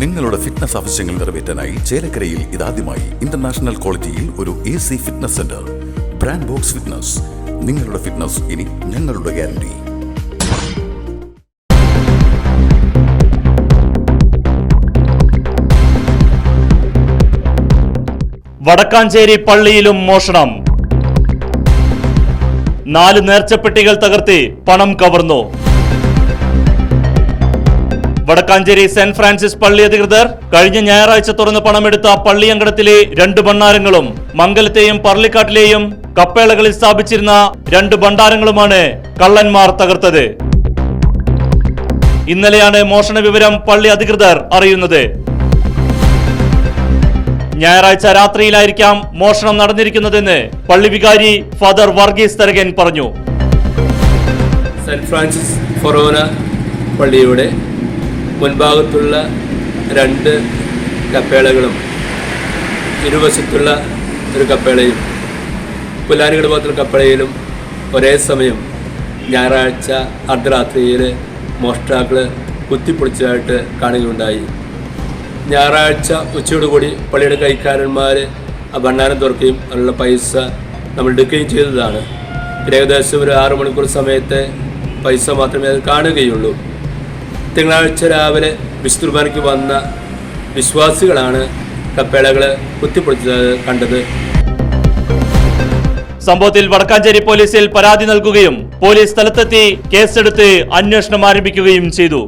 നിങ്ങളുടെ ഫിറ്റ്നസ് ആവശ്യങ്ങൾ നിറവേറ്റാനായി ചേലക്കരയിൽ ഇതാദ്യമായി ഇന്റർനാഷണൽ ക്വാളിറ്റിയിൽ ഒരു A C fitness centre brand box fitness നിങ്ങളുടെ ഫിറ്റ്നസ് ഇനി ഞങ്ങളുടെ ഗ്യാരണ്ടി വടക്കാഞ്ചേരി പള്ളിയിലും മോഷണം. നാല് നേർച്ചപ്പെട്ടികൾ തകർത്തി പണം കവർന്നു. വടക്കാഞ്ചേരി സെന്റ് ഫ്രാൻസിസ് പള്ളി അധികൃതർ കഴിഞ്ഞ ഞായറാഴ്ച തുറന്ന് പണമെടുത്ത പള്ളിയങ്കടത്തിലെ രണ്ട് ഭണ്ഡാരങ്ങളും മംഗലത്തെയും പറളിക്കാട്ടിലെയും കപ്പേളകളിൽ സ്ഥാപിച്ചിരുന്ന രണ്ട് ഭണ്ഡാരങ്ങളുമാണ് കള്ളന്മാർ തകർത്തത്. ഇന്നലെയാണ് മോഷണ വിവരം പള്ളി അധികൃതർ അറിയുന്നത്. ഞായറാഴ്ച രാത്രിയിലായിരിക്കാം മോഷണം നടന്നിരിക്കുന്നതെന്ന് പള്ളി വികാരി ഫാദർ വർഗീസ് തരകൻ പറഞ്ഞു. സെന്റ് ഫ്രാൻസിസ് ഫൊറോന പള്ളിയുടെ മുൻഭാഗത്തുള്ള രണ്ട് കപ്പേളകളും ഇരുവശത്തുള്ള ഒരു കപ്പേളയും പുല്ലാനികളുടെ ഭാഗത്തുള്ള കപ്പേളയിലും ഒരേ സമയം ഞായറാഴ്ച അർദ്ധരാത്രിയിൽ മോഷ്ടാക്കൾ കുത്തിപ്പൊളിച്ചതായിട്ട് കാണുകയുണ്ടായി. ഞായറാഴ്ച ഉച്ചയോടുകൂടി പള്ളിയുടെ കൈക്കാരന്മാർ ആ ഭണ്ണാരം തുറക്കുകയും അതിനുള്ള പൈസ നമ്മൾ എടുക്കുകയും ചെയ്തതാണ്. ഏകദേശം ഒരു ആറു മണിക്കൂർ സമയത്തെ പൈസ മാത്രമേ അത് കാണുകയുള്ളൂ. തിങ്കളാഴ്ച രാവിലെ വിശുദ്ധ കുർബാനയ്ക്ക് വന്ന വിശ്വാസികളാണ് കപ്പേളകൾ കുത്തിപ്പൊളിച്ചത് കണ്ടത്. സംഭവത്തിൽ വടക്കാഞ്ചേരി പോലീസിൽ പരാതി നൽകുകയും പോലീസ് സ്ഥലത്തെത്തി കേസെടുത്ത് അന്വേഷണം ആരംഭിക്കുകയും ചെയ്തു.